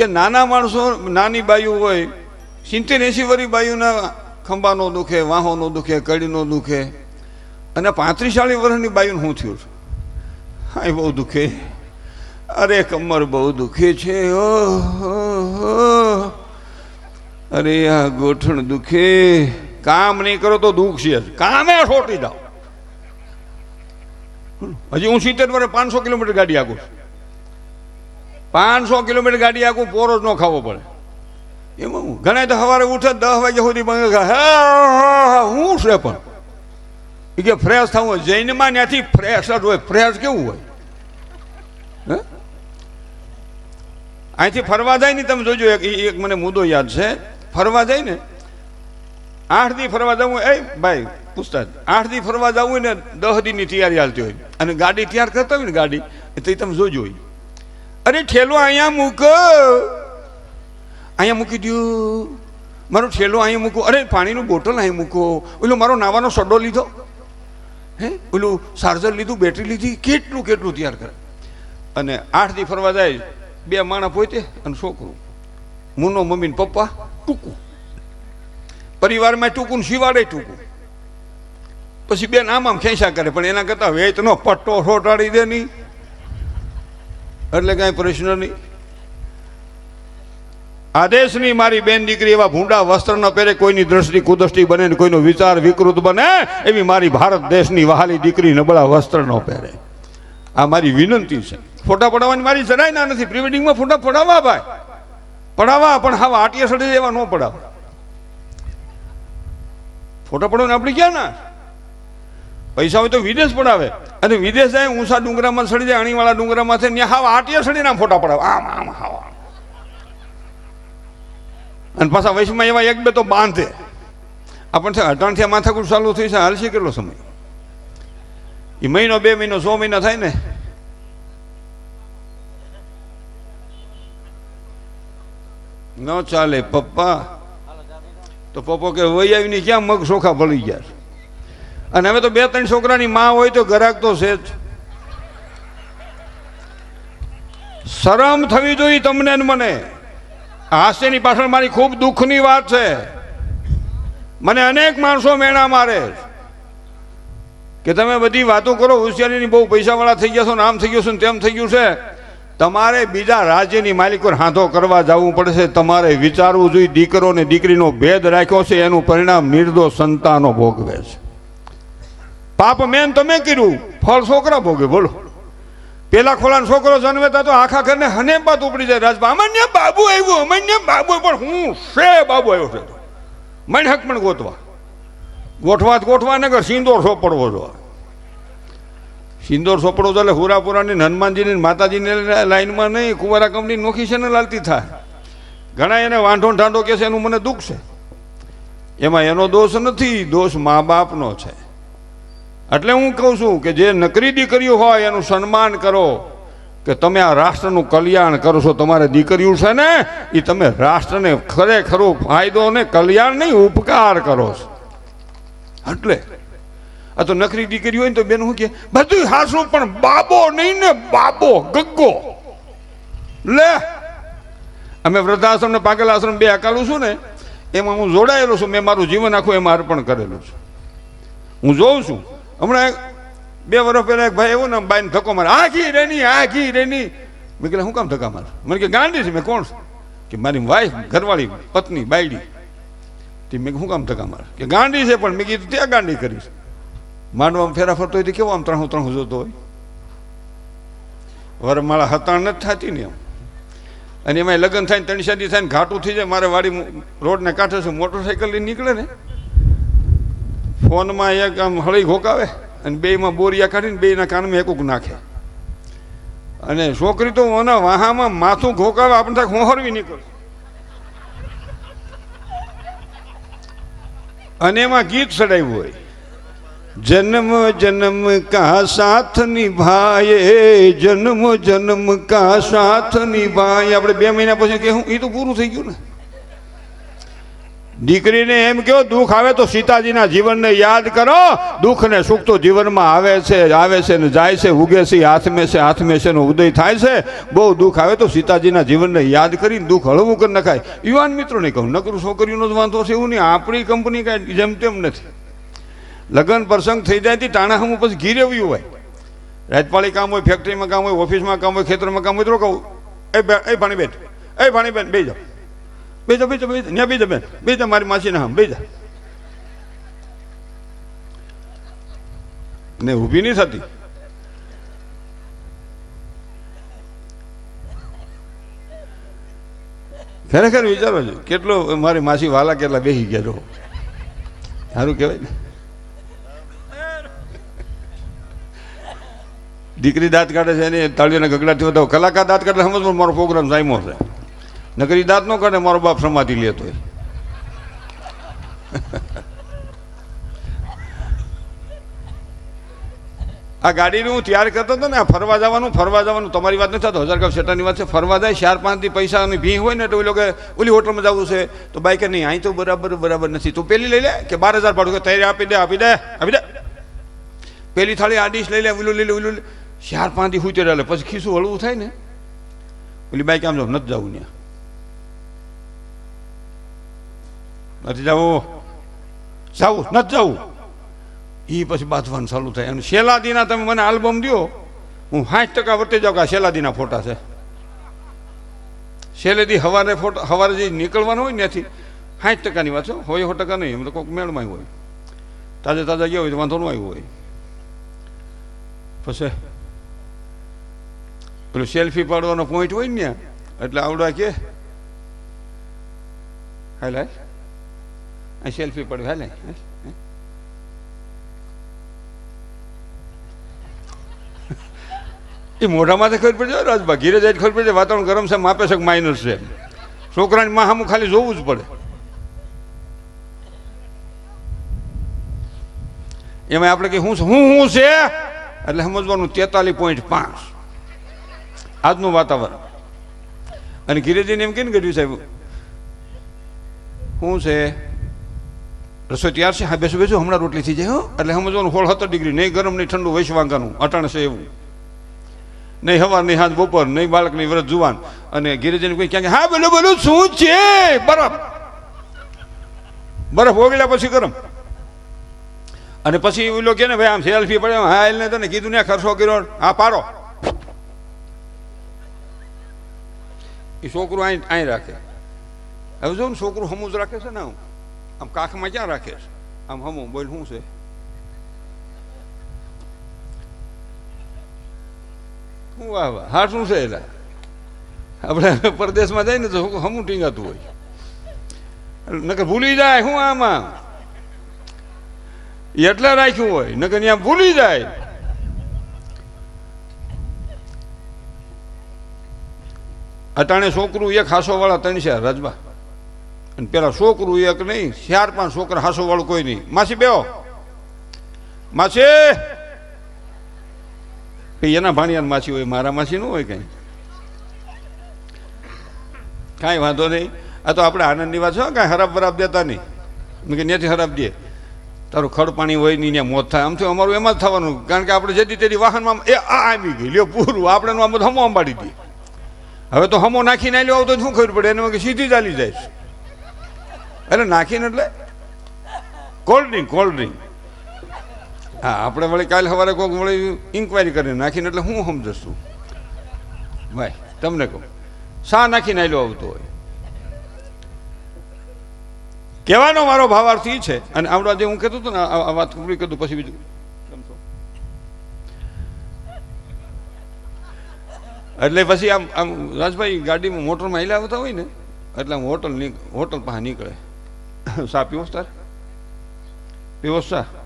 કે નાના માણસો, નાની બાયું હોય, સિત્તેર એંસી વરી બાયુના ખંભાનો દુખે, વાહોનો દુખે, કડીનો દુખે. અને પાંત્રીસાળી વર્ષની બાયુને શું થયું હા એ બહુ દુખે. અરે કમર બહુ દુખે છે. ઓહ અરે, આ ગોઠણ દુખે. કામ નહીં કરો તો દુઃખ છે. કામે છોટી જાઓ. હજી હું સિત્તેર વર્ષે પાંચસો કિલોમીટર ગાડી આકું છું. પાંચસો કિલોમીટર ગાડી આખું પોરો જ ન ખાવો પડે. એમાં હું? ઘણા તો સવારે ઉઠે દસ વાગ્યા સુધી "હા, છે પણ? કે ફ્રેશ થવું હોય. જૈનમાં ત્યાંથી ફ્રેશ જ હોય. ફ્રેશ કેવું હોય? હે? અહીંથી ફરવા જાય ને તમે જોજો એક એક મને મુદ્દો યાદ છે. ફરવા જાય ને આઠ દી ફરવા જવું એ ભાઈ પૂછતા આઠ દી ફરવા જવું હોય ને દસ દીની તૈયારી હાલતી હોય. અને ગાડી તૈયાર કરતા હોય ને ગાડી તો તમે જોજો ઈ. અરે ઠેલો અહીંયા મૂક. અહીંયા મૂકી દઉં મારો ઠેલો અહીંયા મૂકો. અરે પાણીનું બોટલ અહીં મૂકો. ઓલો મારો નાવાનો સડો લીધો. હે? ઓલું ચાર્જર લીધું બેટરી લીધી. કેટલું કેટલું તૈયાર કરે. અને આઠ દી ફરવા જાય. બે માણસ પોતે અને છોકરું. મુનો મમ્મી પપ્પા, ટૂંકું. પરિવારમાં ટૂંકું શિવાડે ટૂંકું. પછી બેન આમ આમ ખેંચા કરે, પણ એના કરતાં વેચનો પટ્ટો ફોટાડી દે નહીં. એટલે કાંઈ પ્રશ્ન નહીં. આદેશની મારી બેન દીકરી એવા ભૂંડા વસ્ત્ર ન પહેરે કોઈની દ્રષ્ટિ કુદૃષ્ટિ બને ને કોઈનો વિચાર વિકૃત બને, એવી મારી ભારત દેશની વહાલી દીકરી નબળા વસ્ત્ર ન પહેરે. આ મારી વિનંતી છે. ફોટા પડાવવાની મારી જરાય ના નથી. પ્રી ફોટા પડાવવા ભાઈ. પડાવવા, પણ હા આટલી સડી એવા ન પડાવ. ફોટા પડાવને આપણે ક્યાં ના? પૈસા હોય તો વિદેશ પણ આવે. અને વિદેશ જાય, ઊંચા ડુંગરામાં સડી જાય, અણીવાળા ડુંગરામાં છે ત્યાં હાવ આટિયા સડીના ફોટા પડાવે. આમ આમ, હાવ. અને પાછા વૈશ્વમાં એવા એક બે તો બાંધે. આપણને અટાણથી માથાકૂટ ચાલુ થઈ છે હાલશે કેટલો સમય? એ મહિનો, બે મહિનો, સો મહિના થાય ને? ન ચાલે, પપ્પા. તો પપ્પો કે વહી આવીને ક્યાં મગ સોખા ભળી ગયા? અને હવે તો બે ત્રણ છોકરાની માં હોય તો ગરાક તો છે જ. શરમ થવી જોઈએ તમને ને મને. હાસ્યની પાછળ મારી ખૂબ દુઃખની વાત છે. મને અનેક માણસો મેણા મારે. કે તમે બધી વાતો કરો, હોશિયારીની બહુ પૈસાવાળા થઈ ગયા છો, ને આમ થઈ ગયું છે, ને તેમ થઈ ગયું છે. તમારે બીજા રાજ્યની માલિકો હાથો કરવા જવું પડશે. તમારે વિચારવું જોઈએ, દીકરો ને દીકરીનો ભેદ રાખ્યો છે, એનું પરિણામ નિર્દોષ સંતાનો ભોગવે છે. પાપ મેન તમે કર્યું. ફળ છોકરા ભોગે, બોલો. પેલા ખોલાનો છોકરો જન્મેતા તો આખા ઘરને હને બાત ઉપડી જાય. રાજભા અમાન્ય બાબુ આવ્યું, અમાન્ય બાબુ પણ હું શે બાબુ આવ્યો છે મને હક પણ ગોતવા. ગોઠવા ગોઠવા ને કે સિંદોર સોપડવો જો. સિંદોર સોપડવો એટલે હુરાપુરાની હનુમાનજીની માતાજીની લાઈનમાં નહીં, કુંવારા કંપની નોખી છે ને લાલતી થાય. ઘણા એને વાંઢો ને કહેશે એનું મને દુઃખ છે. એમાં એનો દોષ નથી, દોષ મા બાપનો છે. એટલે હું કહું છું કે જે નકરી દીકરીઓ હોય એનું સન્માન કરો. કે તમે આ રાષ્ટ્રનું કલ્યાણ કરો છો, તમારે દીકરીઓ છે ને એ તમે રાષ્ટ્રને ખરેખરો ફાયદો ને કલ્યાણ નહીં, ઉપકાર કરો છો. એટલે, આ તો નકરી દીકરી હોય ને તો બેન શું કે બધું હાસું, પણ બાબો નહીં ને, બાબો, ગગ્ગો. લે, અમે વૃદ્ધાશ્રમ ને પાકેલા આશ્રમ બે અકાલું છું ને, એમાં હું જોડાયેલો છું, મેં મારું જીવન આખું એમાં અર્પણ કરેલું છે. હું જોઉં છું હમણાં બે વર્ષ પહેલા એક ભાઈ એવું ને, બાઈને ધક્કો મારે આખી રેની આખી રેની. મેં કહેલા શું કામ ધક્કા મારે? મને કે ગાંડી છે. મેં કોણ કે મારી વાઈફ ઘરવાળી પત્ની, બાયડી. તે મેં શું કામ ધક્કા મારે? કે ગાંડી છે પણ મેં કીધું ત્યાં ગાંડી કરીશ માંડવામાં ફેરા ફરતો હોય તો કેવો આમ ત્રણું ત્રણું જોતો હોય? વરમાળા હતાણ નથી થતી ને એમ. અને એમાં લગ્ન થાય ત્રણ શાદી થાય ને ઘાટું થઈ જાય, મારે વાડી રોડને કાંઠે છે મોટરસાઇકલ લઈને નીકળે ને. ફોનમાં એક આમ હળી ઘોકાવે અને બેયમાં બોરિયા કાઢીને બેના કાનમાં એકુક નાખે. અને છોકરી તો ઓના વાહામાં માથું ઘોકાવે આપણે થાય હોહરવી નીકળે અને એમાં ગીત ચડાવ્યું હોય. જન્મ જન્મ કા સાથ નિભાયે, જન્મ જન્મ કા સાથ નિભાય. આપણે બે મહિના પછી કે હું એ તો પૂરું થઈ ગયું ને. દીકરીને એમ કહો દુઃખ આવે તો સીતાજીના જીવનને યાદ કરો. દુઃખ ને સુખ તો જીવનમાં આવે છે આવે છે ને જાય છે, ઉગે છે, હાથમે છે હાથમે છે નો ઉદય થાય છે. બહુ દુઃખ આવે તો સીતાજીના જીવનને યાદ કરીને દુઃખ હળવું કરી નખાય. યુવાન મિત્રોને કહું, નકરું છોકરીઓનો જ વાંધો છે, એવું નહીં. આપણી કંપની કાંઈ જેમ તેમ નથી. લગ્ન પ્રસંગ થઈ જાય થી ટાણા હમ પછી ઘીરે રહેવું હોય. રાજપાળી કામ હોય ફેક્ટરીમાં કામ હોય ઓફિસમાં કામ હોય, ખેતરમાં કામ હોય, તો કહું, એ એ ભાણીબેન એ ભાણીબેન બે જાઓ. બે જાઓ બે ન્યા બે જાઓ બે જાઓ બેન. બે મારી માસી ના હમ બે જા ને ઊભી નહીં થતી. ખરેખર વિચારો છો, કેટલો મારી માસી વાલા કેટલા બેસી ગયા જો સારું કહેવાય ને. દીકરી દાંત કાઢે છે એને તાળીઓના ગગડાથી તો કલાકાર દાંત કાઢે સમજ મારો પ્રોગ્રામ જામ્યો છે. નકરી દાંત ન કાઢે, મારો બાપ સમાધિ લેતો હોય આ ગાડીનું હું તૈયાર કરતો હતો ને, આ ફરવા જવાનું ફરવા જવાનું, તમારી વાત નથી થતો, હજાર કપ શેટાની વાત છે, ફરવા જાય, ચાર પાંચથી પૈસાની ભી હોય ને, તો એ લોકો ઓલી હોટલમાં જવું છે, તો બાઈક નહીં, અહીં તો બરાબર બરાબર નથી. તું પેલી લઈ લે કે બાર હજાર ભાડું કે, તૈયારી આપી દે આપી દે આપી દે. પેલી થાળી આ ડીશ લઈ લે, ઓલું લઈ લે, ઓલું ચાર પાંચથી હું લે પછી ખીસું હળવું થાય ને, ઓલી બાઈક આમ જાવ નથી જવું ત્યાં નથી જવું? જવું, નથી જવું? એ પછી બાંધવાનું ચાલુ થાય. અને શેલાદીના તમે મને આલ્બમ દો હું સાઠ ટકા વર્તી જાઉં કે શેલાદીના ફોટા છે. શેલેદી હવારે ફોટા હવારે જે નીકળવાનું હોય ત્યાંથી સાઠ ટકાની વાત છે હોય સો ટકા નહીં. એમ તો કોઈક મેળમાં હોય. તાજે તાજા ગયા હોય તો વાંધો ન હોય. પછી પેલું સેલ્ફી પાડવાનો પોઈન્ટ હોય ને એટલે આવડા કે, હાય આ સેલ્ફી પડે હાલે. એ મોઢામાંથી ખબર પડી જાય રાજબા ઘીરે જાય ખબર પડી જાય, વાતાવરણ ગરમ છે, માપે છે માઇનસ છે. છોકરાની માં સામું ખાલી જોવું જ પડે. એમાં આપણે કે હું હું હું છે? એટલે સમજવાનું, તેતાલીસ પોઈન્ટ પાંચ. આજનું વાતાવરણ. અને ગિરિજીને એમ કેમ કર્યું સાહેબ? શું છે? રસોઈ તૈયાર છે? હા, બેસો બેસો, હમણાં રોટલી થઈ જાય, હો. એટલે સમજવાનું હોળ સત્તર ડિગ્રી નહીં ગરમ, નહીં ઠંડુ, વૈશ વાંગાનું અટાણ છે એવું. નહીં હવાર, નહીં હાથ બપોર, નહીં બાળક, નહીં વ્રત જુવાન. અને ગિરિજન કોઈ ક્યાંક હા, બોલો બોલો, શું છે? બરફ. બરફ ઓગળ્યા પછી ગરમ. અને પછી ઓલો કે ને, ભાઈ, આમ સેલ્ફી પડે હા એને તને કીધું ને ખર્ચો કર્યો. હા, પાડો. એ છોકરું અહીં અહીં રાખે. હવે જો ને, છોકરું જ રાખે છે ને આમ. આમ કાખમાં ક્યાં રાખે છે? આમ હમું, બોલ, શું છે? શું વાહ વાહ, હા, શું છે એલા? આપણે પરદેશમાં જઈને તો હમું ટીંગાતું હોય? નકર ભૂલી જાય શું આમાં એટલે રાખ્યું હોય, નકર ત્યાં ભૂલી જાય. અટાણે છોકરું એક હાસો વાળા ત્રણ છે રજબા અને પેલા છોકરું એક નહીં, ચાર પાંચ છોકરા હાસો વાળું કોઈ નહીં. માસી બેહો. માસી! ભઈ એના ભાણિયાની માસી હોય, મારા માસી ન હોય કઈ? કાંઈ વાંધો નહીં. આ તો આપણે આનંદની વાત છે કાંઈ હરાબ બરાબ દેતા નહીં. મેં કે ત્યાંથી હરાબ દે. તારું ખડ પાણી હોય નહીં, ત્યાં મોત થાય. આમ તો અમારું એમાં જ થવાનું. કારણ કે આપણે જેથી તેની વાહનમાં એ આ આવી ગઈ. લ્યો, પૂરું. આપણે આમ હમો અંબાડી દઈએ હવે તો હમો નાખીને આવ્યો આવું તો શું ખબર પડે? એને કે સીધી ચાલી જાય. એટલે નાખીને એટલે? કોલ્ડ ડ્રિંક કોલ્ડ ડ્રિંક હા, આપણે વળી કાલે સવારે કોઈક વળી ઇન્કવાયરી કરીને નાખીને એટલે હું સમજશું? ભાઈ, તમને કહું, શા નાખીને આવેલો આવતો હોય? કહેવાનો મારો ભાવાર્થ એ છે, અને આવડા જે હું કહેતો હતો ને, આ વાત પૂરી કરું પછી બીજું. એટલે પછી આમ આમ રાજભાઈ ગાડીમાં મોટરમાં હેલા આવતા હોય ને, એટલે આમ હોટલ હોટલ પાસે નીકળે. પીવો છે તારે પીવો છે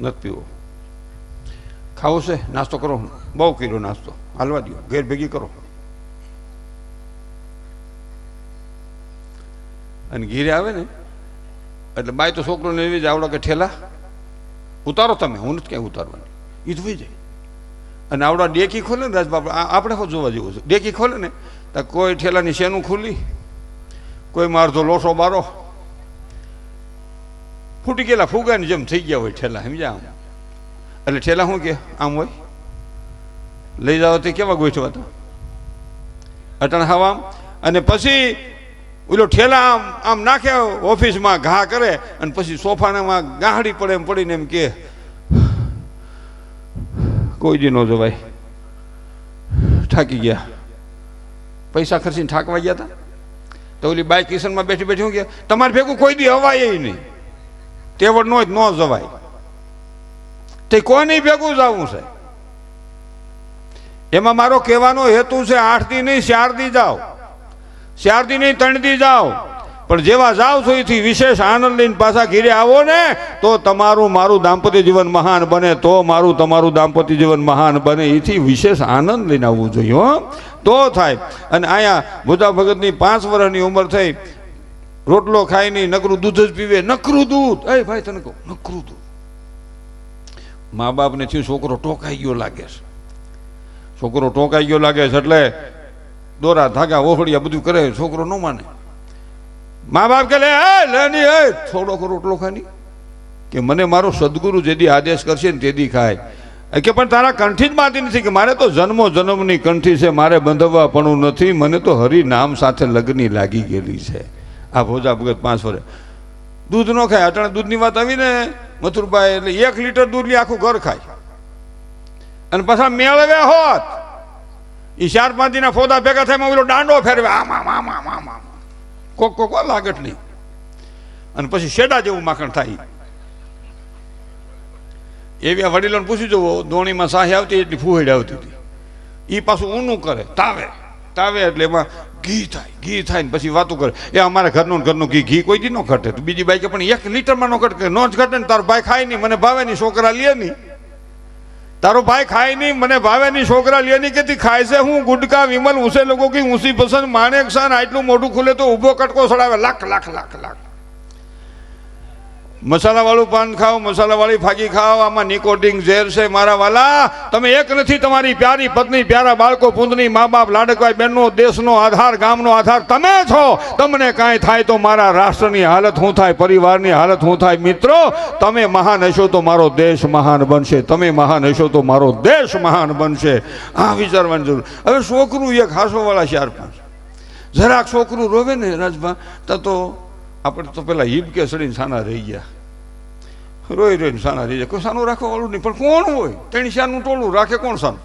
નથી પીવો. ખાવું છે, નાસ્તો કરો. બહુ કર્યો નાસ્તો. હાલવા દો ઘેર ભેગી કરો. અને ઘીરે આવે ને, એટલે બાય તો છોકરોને એવી જ આવડો કે ઠેલા. ઉતારો તમે. હું નથી ક્યાંય ઉતારવાની. એ તો જાય. અને આવડા ડેકી ખોલે ને રાજબાપ આપણે જોવા જેવું છે. ડેકી ખોલે ને તો કોઈ ઠેલાની શેનું ખુલ્લી? કોઈ મારતો લોસો બારો? ફૂટી ગયેલા ફુગાની જેમ થઈ ગયા હોય ઠેલા, સમજ્યા આમ? એટલે ઠેલા શું કે? આમ હોય? લઈ જાઓ તે કેવા ગોઠવા હતા? અટણ હવા અને પછી ઓલો ઠેલા આમ આમ નાખે, ઓફિસમાં ઘા કરે અને પછી સોફાનામાં ગાહડી પડે એમ પડીને એમ કે, કોઈ દી ન જવાય. થાકી ગયા. પૈસા ખર્ચીને થાકવા ગયા હતા તો ઓલી બાઈ કિશનમાં બેઠી બેઠી હું કે, તમારે ભેગું કોઈ દી હવાય નહીં. તેવડ નો જ ન જવાય. તે કોની ભેગું જવું છે? એમાં મારો કહેવાનો હેતુ છે આઠ દી નહીં, ચાર દી જાઓ. ચાર દી નહીં, ત્રણ દી જાઓ. પણ જેવા જાઓ છો એથી વિશેષ આનંદ લઈને પાછા ઘીરે આવો ને, તો તમારું મારું દાંપત્ય જીવન મહાન બને, તો મારું તમારું દાંપત્ય જીવન મહાન બને. એથી વિશેષ આનંદ લઈને આવવું જોઈએ, હો. તો થાય. અને અહીંયા બુધા ભગતની પાંચ વર્ષની ઉંમર થઈ. રોટલો ખાય નહીં, નકરું દૂધ જ પીવે. નકરું દૂધ. એ ભાઈ તને કહું, નકરું દૂધ. મા બાપને થયું છોકરો ટોકાઈ ગયો લાગે છે. છોકરો ટોકાઈ ગયો લાગે છે એટલે દોરા, ધાગા ઓહળિયા બધું કરે, છોકરો ન માને. મા બાપ કે લે લેની હે થોડોક રોટલો ખાની કે મને મારો સદગુરુ જેદી આદેશ કરશે ને તેદી ખાય. કે, પણ તારા કંઠી જ માતી નથી કે, મારે તો જન્મો જન્મની કંઠી છે, મારે બંધવવા પણ નથી, મને તો હરિ નામ સાથે લગ્ની લાગી ગયેલી છે. આ ભોજા ભગત પાંચ વર્ષ દૂધ ન ખાય, અટાણે દૂધની વાત આવી ને, મથુરભાઈ એટલે એક લીટર દૂધ લી, આખું ઘર ખાય. અને પાછા મેળવ્યા હોત એ ચાર પાંચ દીના ફોદા ભેગા થાય ઓલો દાંડો ફેરવે, આમ આમ આમ આમ આમ કોક કોક લાગટલી અને પછી શેડા જેવું માખણ થાય. એવી આ વડીલોને પૂછી જુઓ દોણીમાં સાહી આવતી એટલી ફૂહેડ આવતી હતી. એ પાછું ઊનું કરે, તાવે. તાવે એટલે એમાં ઘી થાય ઘી થાય ને પછી વાતું કરે. એ અમારા ઘરનું ઘરનું ઘી ઘી કોઈ દી ન ઘટે. બીજી બાઈકે પણ એક લીટરમાં ન ઘટે. ન જ ઘટે ને તારો ભાઈ ખાય નહીં, મને ભાવે નહીં, છોકરા લે નહીં. તારો ભાઈ ખાય નહીં, મને ભાવે નહીં, છોકરા લે નહીં કે ખાય છે, હું ગુડકા, વિમલ ઉસે લોકો કે ઊંસી પસંદ, માણેક સાન આટલું મોઢું ખુલે તો ઊભો કટકો સડાવે. લાખ લાખ લાખ લાખ. મસાલાવાળું પાન ખાઓ, મસાલાવાળી ફાગી ખાઓ, આમાં નિકોટિંગ ઝેર છે મારા વાલા. તમે એક નથી તમારી પ્યારી પત્ની, પ્યારા બાળકો પુંદની મા બાપ, લાડકભાઈ બહેનનો, દેશનો આધાર, ગામનો આધાર, તમે છો. તમને કાંઈ થાય તો મારા રાષ્ટ્રની હાલત શું થાય? પરિવારની હાલત શું થાય? મિત્રો, તમે મહાન હશો તો મારો દેશ મહાન બનશે. તમે મહાન હશો તો મારો દેશ મહાન બનશે. આ વિચારવાની જરૂર. હવે છોકરું એક હાસોવાળા ચાર પાંચ જરાક છોકરું રોવે ને રાજભા તો આપણે તો પેલા હિબકે સડીને સાના રહી ગયા. રોઈ રોઈને સાના રહી ગયા. કોઈ સાનું રાખવા વાળું નહીં, પણ કોણ હોય? તેણી શાનું ટોળું રાખે કોણ સાનું?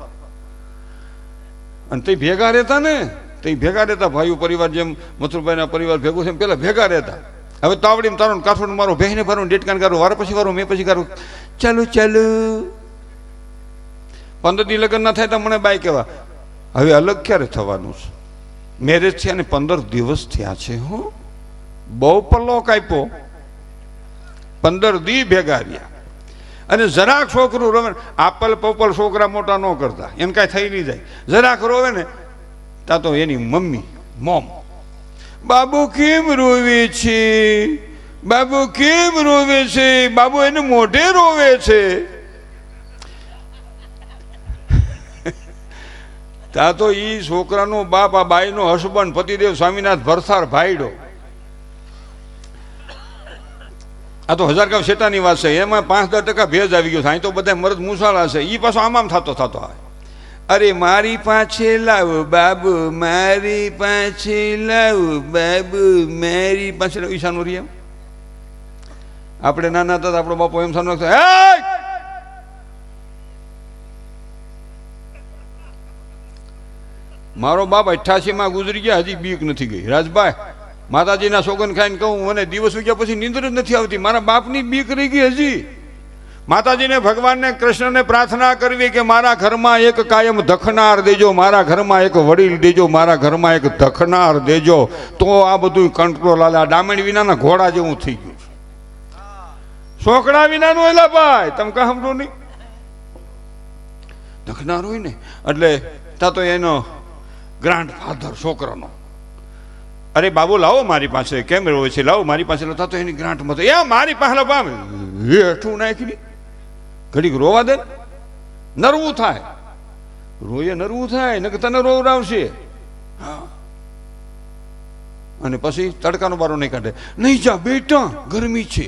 અને તે ભેગા રહેતા ને તે ભેગા રહેતા ભાઈઓ પરિવાર જેમ, મથુરભાઈના પરિવાર ભેગું છે એમ પેલા ભેગા રહેતા. હવે તાવડીમાં તારો કાઠોડ મારો બહેને ભરો, ડેટકાન કરો વાર પછી વારો, મેં પછી કરું ચાલુ ચાલુ. પંદર દી લગ્ન ના થાય તો મને બાય કહેવા હવે અલગ ક્યારે થવાનું છે? મેરેજ થયા અને પંદર દિવસ થયા છે, હું. બહુ પલ્લો કાપ્યો પંદર દી ભેગા રહ્યા. અને જરાક છોકરું રોવે આપલ પપલ છોકરા મોટા ન કરતા એને કાંઈ થઈ નહીં જાય. જરાક રોવે ને, તા તો એની મમ્મી, મોમ. બાબુ કેમ રોવે છે? બાબુ કેમ રોવે છે? બાબુ એને મોઢે રોવે છે. તા તો એ છોકરાનો બાપ, આ બાઈનો હસબન્ડ, પતિદેવ સ્વામિનાથ ભરસાર ભાઈડો. આ તો હજાર ગામ શેટાની વાત છે. એમાં પાંચ દસ ટકા ભેજ આવી ગયો અહીં તો બધા મરદ મુસાળા છે. એ પાછો આમ આમ થતો થતો આવે. અરે મારી પાછે લાવ બાબુ, મારી પાછે લાવ બાબુ, મારી પાસે ઈશાનો એમ આપણે નાના હતા આપણો બાપો એમ સાનો હે મારો બાપ અઠ્યાસીમાં ગુજરી ગયા, હજી બીક નથી ગઈ. રાજભાઈ માતાજીના સોગન ખાઈને કહું મને દિવસ ઉગ્યા પછી નીંદર જ નથી આવતી. મારા બાપની બીક રહી ગઈ હજી. માતાજીને ભગવાનને કૃષ્ણને પ્રાર્થના કરવી કે મારા ઘરમાં એક કાયમ ધખનાર દેજો, મારા ઘરમાં એક વડીલ દેજો, મારા ઘરમાં એક ધખનાર દેજો. તો આ બધું કંટ્રોલ આલે. આ ડામણ વિનાના ઘોડા જેવું થઈ ગયું છે. સોકડા વિનાનું એલા ભાઈ, તમે કહા સમજો નહીં. ધખનાર હોય ને, એટલે ત્યાં તો એનો ગ્રાન્ડ ફાધર છોકરાનો. અરે બાબુ, લાવો મારી પાસે કેમ રહ્યો છે, લાવો મારી પાસે લાવો. તો એની ગ્રાન્ટ મત એ મારી પાસે પામે એ હેઠું નાખી ઘડીક રોવા દે. નરવું થાય. રોયે નરવું થાય, નકર તને રોવડાવશે. હા. અને પછી તડકાનો બારો નહીં કાઢે. નહીં જા, બેટા, ગરમી છે.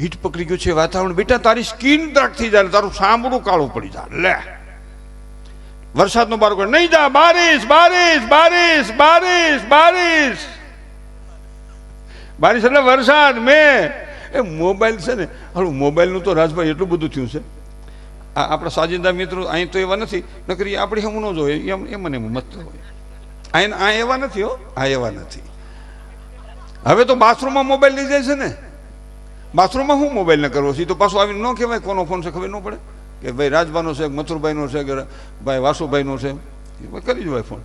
હીટ પકડી ગયું છે વાતાવરણ. બેટા, તારી સ્કિન ડાર્ક થઈ જાય, તારું સાંભળું કાળું પડી જાય. લે. વરસાદનો બારો કાઢે. નહીં જા, બારીશ બારીશ બારીશ બારીશ બારીશ. બારીશ એટલે વરસાદ, મેં. એ મોબાઈલ છે ને હાલું મોબાઈલનું તો રાજભાઈ એટલું બધું થયું છે. આ આપણા સાજિંદા મિત્રો, અહીં તો એવા નથી. નકરી આપણે હું ન જોઈએ એમ એમ મને મત હોય. અહીં, આ એવા નથી હો, આ એવા નથી. હવે તો બાથરૂમમાં મોબાઈલ લઈ જાય છે ને. બાથરૂમમાં હું મોબાઈલ ન કરવો? છે તો પાછું આવીને ન કહેવાય કોનો ફોન છે, ખબર ન પડે. કે ભાઈ રાજબાનો છે મથુરભાઈનો છે, કે ભાઈ વાસુભાઈનો છે કરી જવાય ફોન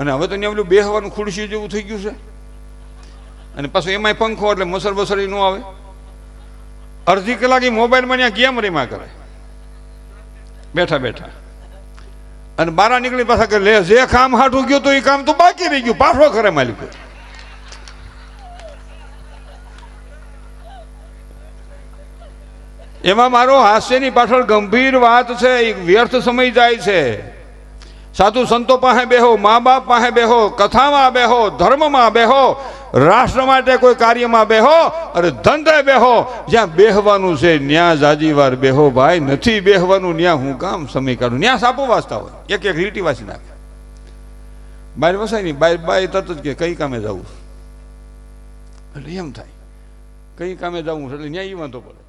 અને હવે તો ત્યાં પેલું બેહવાનું ખુરશી જેવું થઈ ગયું છે. અને પાછું એમાંય પંખો એટલે મસર બસરી ન આવે. અડધી કલાક એ મોબાઈલમાં ત્યાં ગેમ રેમા કરે. બેઠા બેઠા. અને બારા નીકળી પાછા કે લે, જે કામ હાટું ગયું તો એ કામ તો બાકી રહી ગયું. પાછો કરે માલિક. એમાં મારો હાસ્યની પાછળ ગંભીર વાત છે એક વ્યર્થ સમય જાય છે. સાધુ સંતો પાસે બેહો, મા બાપ પાસે બેહો, કથામાં બેહો, ધર્મમાં બેહો, રાષ્ટ્ર માટે કોઈ કાર્યમાં બેહો અરે ધંધે બેહો. જ્યાં બેહવાનું છે, ન્યા જાજી વાર બેહો ભાઈ, નથી બેહવાનું, ન્યા હું કામ સમય કાઢું. ન્યા સાપો વાંચતા હોય. એક એક લીટી વાંચી નાખે. બાર વસાય નહીં બાય બાય તરત જ કે કઈ કામે જવું? એટલે એમ થાય. કઈ કામે જવું એટલે ન્યાય વાંધો પડે.